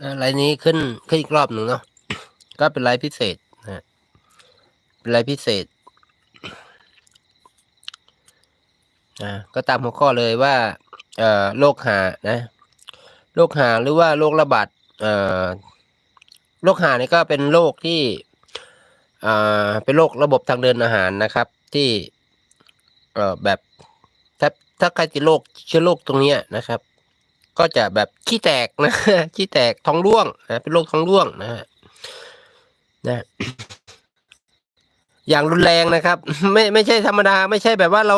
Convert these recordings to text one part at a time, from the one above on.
อ่าไลน์นี้ขึ้นขึ้นอีกรอบหนึ่งเนาะก็เป็นไลน์พิเศษนะเป็นไลน์พิเศษอ่าก็ตามหัวข้อเลยว่าเอ่อโรคหานะโรคหาหรือว่าโรคระบาดเอ่อโรคหานี่ก็เป็นโรคที่เอ่าเป็นโรคระบบทางเดินอาหารนะครับ ที่เอ่อแบบถ้าถ้าใครติดโรคเชื้อโรคตรงเนี้ยนะครับ ก็จะแบบขี้แตกนะขี้แตกท้องร่วงนะเป็นโรคท้องร่วงนะฮะนะอย่างรุนแรงนะครับ ไม่ไม่ใช่ธรรมดา ไม่ใช่แบบว่าเรา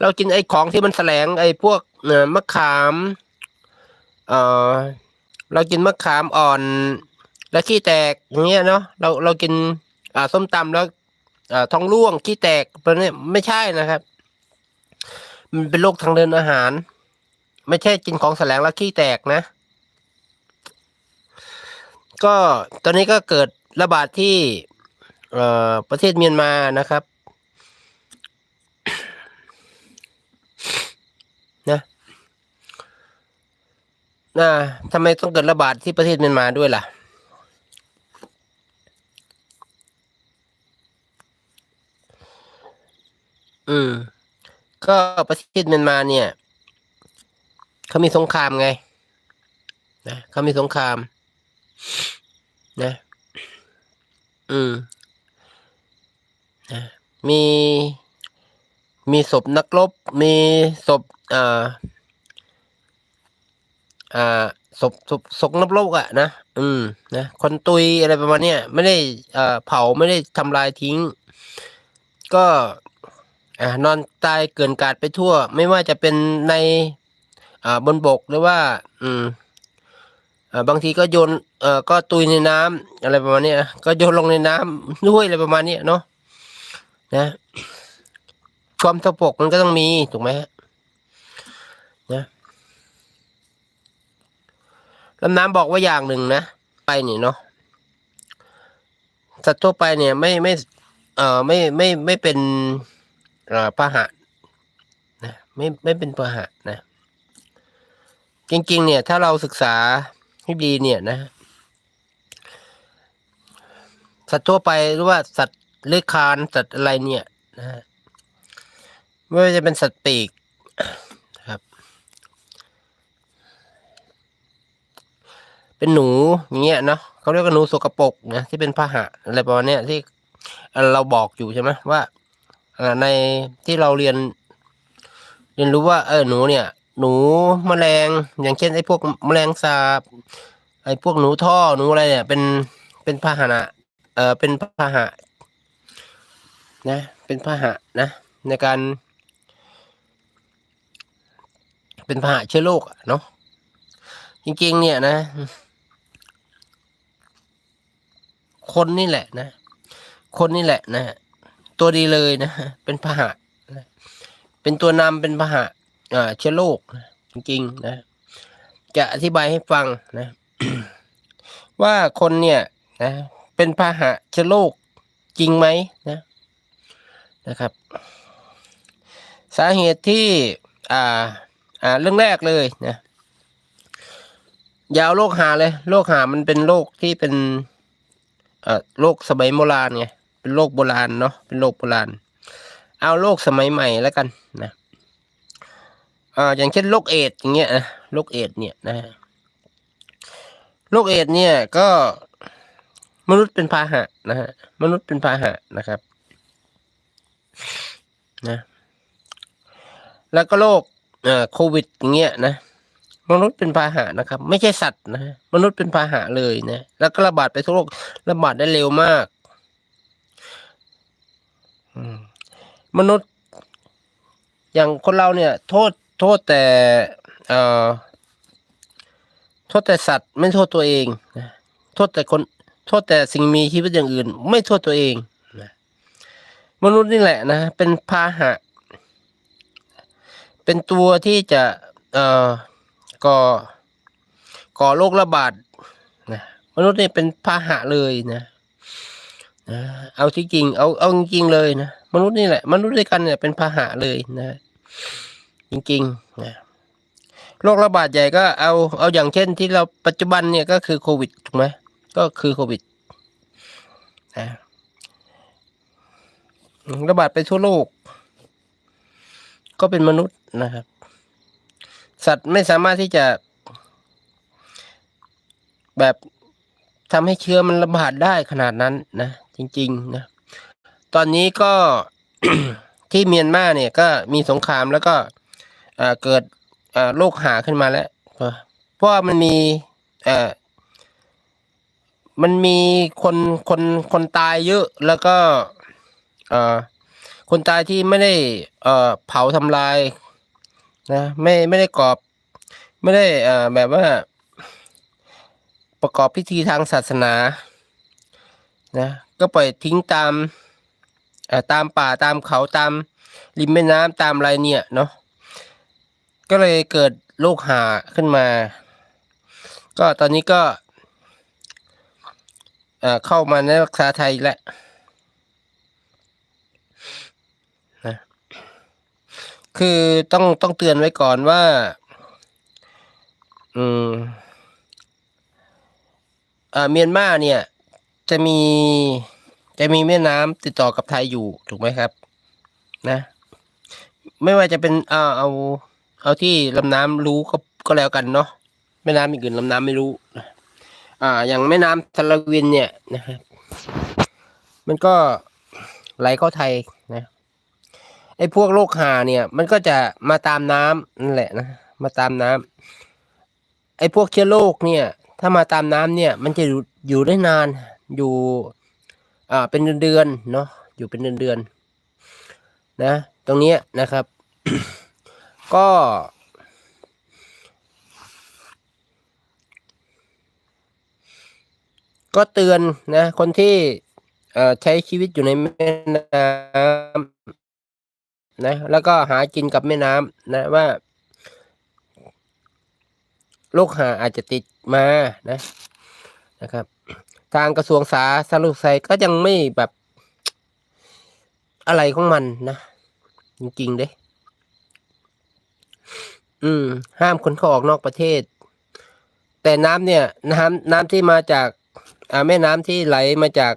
เรากินไอ้ของที่มันแสลงไอ้พวกเอ่อมะขามเอ่อเรากินมะขามอ่อน แล้วขี้แตกอย่างเงี้ยเนาะเราเรากินอ่าส้มตำแล้วอ่าท้องร่วงขี้แตกตัวเนี้ยไม่ใช่นะครับ มันเป็นโรคทางเดินอาหาร ไม่ใช่กินของแสลงแล้วขี้แตกนะ ก็ตอนนี้ก็เกิดระบาดที่เออประเทศเมียนมานะครับนะนะทำไมต้องเกิดระบาดที่ประเทศเมียนมาด้วยล่ะอืมก็ประเทศเมียนมาเนี่ย เขามีสงครามไงนะเขามีสงคราม นะ อืมนะมี มีศพนักรบ มีศพอ่าอ่าศพศพศพนักรบอะนะ อืม นะ คนตุยอะไรประมาณเนี้ยไม่ได้เอ่อเผาไม่ได้ทำลายทิ้ง ก็อ่านอนตายเกลื่อนกาดไปทั่ว ไม่ว่าจะเป็นใน อ่าบนบกหรือว่า อืมอ่าบางทีก็โยนเอ่อก็ตุยในน้ำอะไรประมาณเนี้ยนะก็โยนลงในน้ำด้วยอะไรประมาณเนี้ยเนาะนะความสกปรกมันก็ต้องมีถูกไหมฮะนะลำน้ำบอกว่าอย่างหนึ่งนะไปนี่เนาะสัตว์ทั่วไปเนี่ยไม่ไม่เอ่อไม่ไม่ไม่เป็นอ่าพาหะนะไม่ไม่เป็นพาหะนะ จริง ๆ เนี่ยถ้าเราศึกษาให้ดีเนี่ยนะ สัตว์ทั่วไปหรือว่าสัตว์เลื้อยคลานสัตว์อะไรเนี่ยนะไม่ว่าจะเป็นสัตว์ปีกครับ เป็นหนูอย่างเงี้ยเนาะเขาเรียกว่าหนูสกปรกนะที่เป็นพาหะอะไรประมาณเนี้ยที่เราบอกอยู่ใช่ไหมว่าในที่เราเรียน เรียนรู้ว่า เออหนูเนี่ย หนูแมลงอย่างเช่นไอ้พวกแมลงสาบ ไอ้พวกหนูท่อหนูอะไรเนี่ย เป็นเป็นพาหนะเออเป็นพาหะนะ เป็นพาหะนะ ในการ เป็นพาหะเชื้อโรคเนาะจริงๆ เนี่ยนะ คนนี่แหละนะ คนนี่แหละนะ ตัวดีเลยนะ เป็นพาหะเป็นตัวนำเป็นพาหะ เชื้อโรคจริงๆนะ จะอธิบายให้ฟังนะ ว่าคนเนี่ยนะเป็นพาหะเชื้อโรคจริงไหมนะนะครับ สาเหตุที่อ่าอ่าเรื่องแรกเลยนะยาวโรคหาเลยโรคหามันเป็นโรคที่เป็นเอ่อโรคสมัยโบราณไงเป็นโรคโบราณเนาะเป็นโรคโบราณ เอาโรคสมัยใหม่แล้วกันนะ อ่าอย่างเช่นโรคเอดส์อย่างเงี้ยนะโรคเอดส์เนี่ยนะฮะโรคเอดส์เนี่ยก็มนุษย์เป็นพาหะนะฮะมนุษย์เป็นพาหะนะครับนะแล้วก็โรคเอ่อโควิดอย่างเงี้ยนะมนุษย์เป็นพาหะนะครับ ไม่ใช่สัตว์นะมนุษย์เป็นพาหะเลยนะแล้วก็ระบาดไปทั่วโลกระบาดได้เร็วมากมนุษย์ อย่างคนเราเนี่ย โทษ โทษแต่เอ่อโทษแต่สัตว์ไม่โทษตัวเองโทษแต่คน โทษแต่สิ่งมีชีวิตอย่างอื่น ไม่โทษตัวเองมนุษย์นี่แหละนะ เป็นพาหะ เป็นตัวที่จะเอ่อก่อก่อโรคระบาดนะมนุษย์เนี่ยเป็นพาหะเลยนะนะเอาที่จริงเอาเอาจริงเลยนะมนุษย์นี่แหละ มนุษย์ด้วยกันเนี่ยเป็นพาหะเลยนะ จริงๆนะโรคระบาดใหญ่ก็เอาเอาอย่างเช่นที่เราปัจจุบันเนี่ยก็คือโควิดถูกไหมก็คือโควิดอ่าระบาดไปทั่วโลก ก็เป็นมนุษย์นะครับ สัตว์ไม่สามารถที่จะ แบบทำให้เชื้อมันระบาดได้ขนาดนั้นนะจริง ๆ นะ ตอนนี้ก็ที่เมียนมาเนี่ยก็มีสงครามแล้วก็ เอ่อเกิดอ่อโรคหาขึ้นมาแล้ว เพราะมันมีอ่อมันมีคนคนคนตายเยอะแล้วก็อ่อคนตายที่ไม่ได้เอ่อเผาทำลายนะไม่ไม่ได้กรอบ ไม่ได้อ่อแบบว่า ประกอบพิธีทางศาสนานะก็ปล่อยทิ้งตามอ่อตามป่าตามเขาตามริมแม่น้ำตามอะไรเนี่ยเนาะ ก็เลยเกิดโรคหาขึ้นมา ก็ตอนนี้ก็เอ่อเข้ามาในรักษาไทยแล้วนะคือต้องต้องเตือนไว้ก่อนว่า อืมอ่าเมียนมาเนี่ย จะมีจะมีแม่น้ำติดต่อกับไทยอยู่ถูกไหมครับ นะ ไม่ว่าจะเป็นเอาเอา เอาที่ลำน้ำรู้ก็ก็แล้วกันเนาะแม่น้ำอีกอื่นลำน้ำไม่รู้อ่า อย่างแม่น้ำทรวินเนี่ยนะครับมันก็ไหลเข้าไทยนะไอ้พวกโรคหาเนี่ย มันก็จะมาตามน้ำนั่นแหละนะมาตามน้ำไอ้พวกเชื้อโรคเนี่ย ถ้ามาตามน้ำเนี่ย มันจะอยู่อยู่ได้นานอยู่ อ่าเป็นเดือนๆเนาะอยู่เป็นเดือนๆนะ ตรงเนี้ยนะครับ ก็ ก็เตือนนะ คนที่ใช้ชีวิตอยู่ในแม่น้ำนะ แล้วก็หากินกับแม่น้ำนะว่าโรคหาอาจจะติดมานะนะครับ ทางกระทรวงสาธารณสุขก็ยังไม่แบบอะไรของมันนะ จริงๆเด้ อืม ห้ามคนเข้าออกนอกประเทศ แต่น้ำเนี่ย น้ำน้ำที่มาจาก อ่าแม่น้ำที่ไหลมาจาก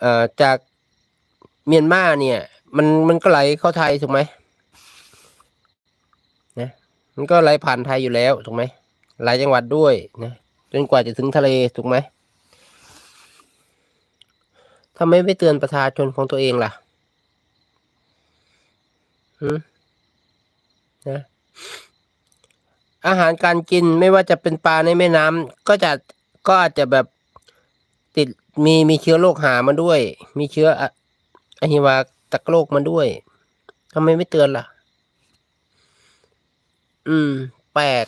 เอ่อจากเมียนมาเนี่ย มันมันก็ไหลเข้าไทยถูกไหมนะมันก็ไหลผ่านไทยอยู่แล้วถูกไหมหลายจังหวัดด้วยนะจนกว่าจะถึงทะเลถูกไหมทำไมไม่เตือนประชาชนของตัวเองล่ะหืม อาหารการกินไม่ว่าจะเป็นปลาในแม่น้ำก็จะก็อาจจะแบบติดมีมีเชื้อโรคหามาด้วย มีเชื้ออะอหิวาตกโรคมาด้วยทำไมไม่เตือนล่ะ อืม แปลก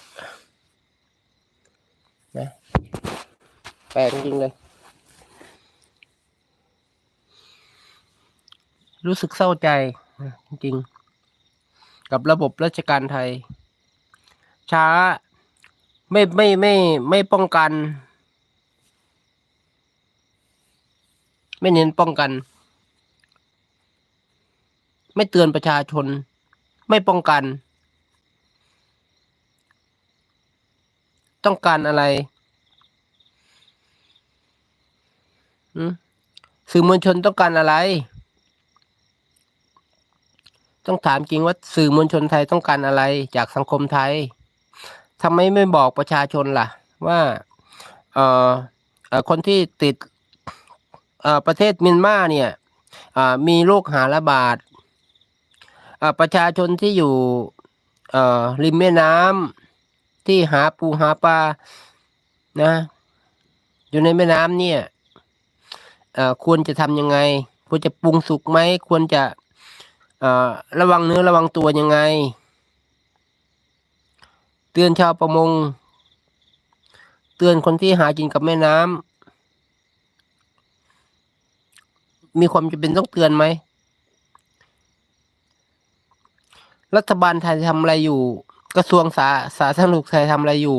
นะแปลกจริงเลย รู้สึกเศร้าใจจริงๆ กับระบบราชการไทย ช้าไม่ไม่ไม่ไม่ป้องกัน ไม่เน้นป้องกัน ไม่เตือนประชาชน ไม่ป้องกัน ต้องการอะไรสื่อมวลชนต้องการอะไร ต้องถามจริงว่าสื่อมวลชนไทยต้องการอะไรจากสังคมไทยทำไมไม่บอกประชาชนล่ะ ว่าเอ่อคนที่ติดเอ่อประเทศเมียนมาเนี่ยอ่ามีโรคหาระบาดอ่าประชาชนที่อยู่เอ่อริมแม่น้ำที่หาปูหาปลานะ อยู่ในแม่น้ำเนี่ยเอ่อควรจะทำยังไง ควรจะปรุงสุกไหม ควรจะ ระวังเนื้อระวังตัวยังไง เตือนชาวประมง เตือนคนที่หากินกับแม่น้ำมีความจำเป็นต้องเตือนไหม รัฐบาลไทยทำอะไรอยู่ กระทรวงสาสาธารณสุขไทยทำอะไรอยู่